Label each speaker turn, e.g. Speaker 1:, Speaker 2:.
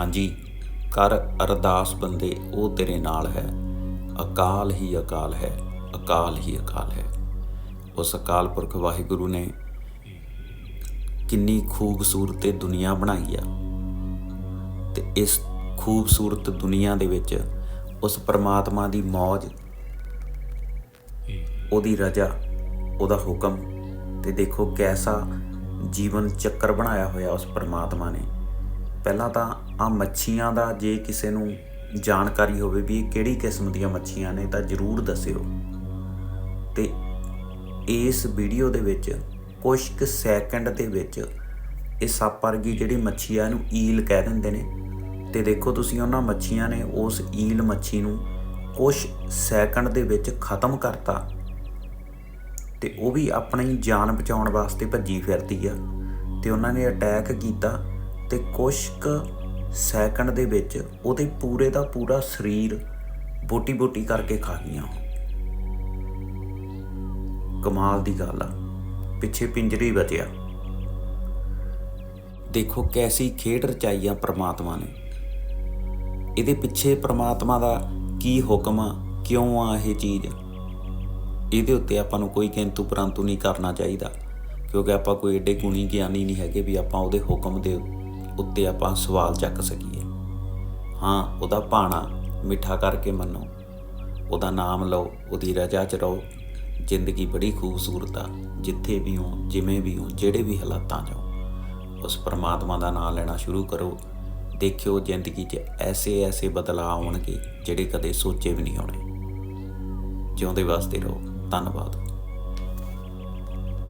Speaker 1: ਹਾਂਜੀ, ਕਰ ਅਰਦਾਸ ਬੰਦੇ, ਉਹ ਤੇਰੇ ਨਾਲ ਹੈ। ਅਕਾਲ ਹੀ ਅਕਾਲ ਹੈ, ਅਕਾਲ ਹੀ ਅਕਾਲ ਹੈ। ਉਸ ਅਕਾਲ ਪੁਰਖ ਵਾਹਿਗੁਰੂ ਨੇ ਕਿੰਨੀ ਖੂਬਸੂਰਤ ਇਹ ਦੁਨੀਆ ਬਣਾਈ ਆ। ਤੇ ਇਸ ਖੂਬਸੂਰਤ ਦੁਨੀਆ ਦੇ ਵਿੱਚ ਉਸ ਪਰਮਾਤਮਾ ਦੀ ਮੌਜ, ਉਹਦੀ ਰਜਾ, ਉਹਦਾ ਹੁਕਮ, ਤੇ ਦੇਖੋ ਕੈਸਾ ਜੀਵਨ ਚੱਕਰ ਬਣਾਇਆ ਹੋਇਆ ਉਸ ਪਰਮਾਤਮਾ ਨੇ। ਪਹਿਲਾਂ ਤਾਂ ਆ ਮੱਛੀਆਂ ਦਾ ਜੇ ਕਿਸੇ ਨੂੰ ਜਾਣਕਾਰੀ ਹੋਵੇ ਵੀ ਇਹ ਕਿਹੜੀ ਕਿਸਮ ਦੀਆਂ ਮੱਛੀਆਂ ਨੇ ਤਾਂ ਜਰੂਰ ਦੱਸਿਓ। ਤੇ ਇਸ ਵੀਡੀਓ ਦੇ ਵਿੱਚ ਕੁਝ ਕੁ ਸੈਕਿੰਡ ਦੇ ਵਿੱਚ ਇਹ ਸੱਪ ਵਰਗੀ ਜਿਹੜੀ ਮੱਛੀ ਆ ਇਹਨੂੰ ਈਲ ਕਹਿ ਦਿੰਦੇ ਨੇ। ਤੇ ਦੇਖੋ ਤੁਸੀਂ ਉਹਨਾਂ ਮੱਛੀਆਂ ਨੇ ਉਸ ਈਲ ਮੱਛੀ ਨੂੰ ਕੁਝ ਸੈਕਿੰਡ ਦੇ ਵਿੱਚ ਖਤਮ ਕਰਤਾ। ਤੇ ਉਹ ਵੀ ਆਪਣੀ ਜਾਨ ਬਚਾਉਣ ਵਾਸਤੇ ਭੱਜੀ ਫਿਰਦੀ ਆ। ਤੇ ਉਹਨਾਂ ਨੇ ਅਟੈਕ ਕੀਤਾ। ਤੇ ਕੁਝ ਕੁ ਸੈਕਿੰਡ ਦੇ ਵਿੱਚ ਉਹਦੇ ਪੂਰੇ ਦਾ ਪੂਰਾ ਸਰੀਰ ਬੋਟੀ ਬੋਟੀ ਕਰਕੇ ਖਾ ਗਈਆਂ ਕਮਾਲ ਦੀ ਗੱਲ ਆ। ਪਿੱਛੇ ਪਿੰਜਰੀ ਬਚਿਆ। ਦੇਖੋ ਕੈਸੀ ਖੇਡ ਰਚਾਈ ਆ ਪ੍ਰਮਾਤਮਾ ਨੇ। ਇਹਦੇ ਪਿੱਛੇ ਪ੍ਰਮਾਤਮਾ ਦਾ ਕੀ ਹੁਕਮ ਆ, ਕਿਉਂ ਆ ਇਹ ਚੀਜ਼? ਇਹਦੇ ਉੱਤੇ ਆਪਾਂ ਨੂੰ ਕੋਈ ਕਿੰਤੂ ਪਰੰਤੂ ਨਹੀਂ ਕਰਨਾ ਚਾਹੀਦਾ, ਕਿਉਂਕਿ ਆਪਾਂ ਕੋਈ ਏਡੇ ਗੁਣੀ ਗਿਆਨੀ ਨਹੀਂ ਹੈਗੇ ਵੀ ਆਪਾਂ ਉਹਦੇ ਹੁਕਮ ਦੇ ਉੱਤੇ ਆਪਾਂ ਸਵਾਲ ਚੱਕ ਸਕੀਏ। ਹਾਂ, ਉਹਦਾ ਭਾਣਾ ਮਿੱਠਾ ਕਰਕੇ ਮੰਨੋ। ਉਹਦਾ ਨਾਮ ਲਓ, ਉਹਦੀ ਰਜਾ ਚ ਰਹੋ। ਜ਼ਿੰਦਗੀ ਬੜੀ ਖੂਬਸੂਰਤ ਆ, ਜਿੱਥੇ ਵੀ ਹੋ, ਜਿਵੇਂ ਵੀ ਹੋ, ਜਿਹੜੇ ਵੀ ਹਾਲਾਤਾਂ 'ਚ ਹੋ। ਉਸ ਪਰਮਾਤਮਾ ਦਾ ਨਾਮ ਲੈਣਾ ਸ਼ੁਰੂ ਕਰੋ। ਦੇਖਿਓ ਜ਼ਿੰਦਗੀ 'ਚ ਐਸੇ ਐਸੇ ਬਦਲਾਅ ਆਉਣਗੇ, ਜਿਹੜੇ ਕਦੇ ਸੋਚੇ ਵੀ ਨਹੀਂ ਹੋਣੇ ਜਿਉਂਦੇ ਵਾਸਤੇ ਰਹੋ। ਧੰਨਵਾਦ।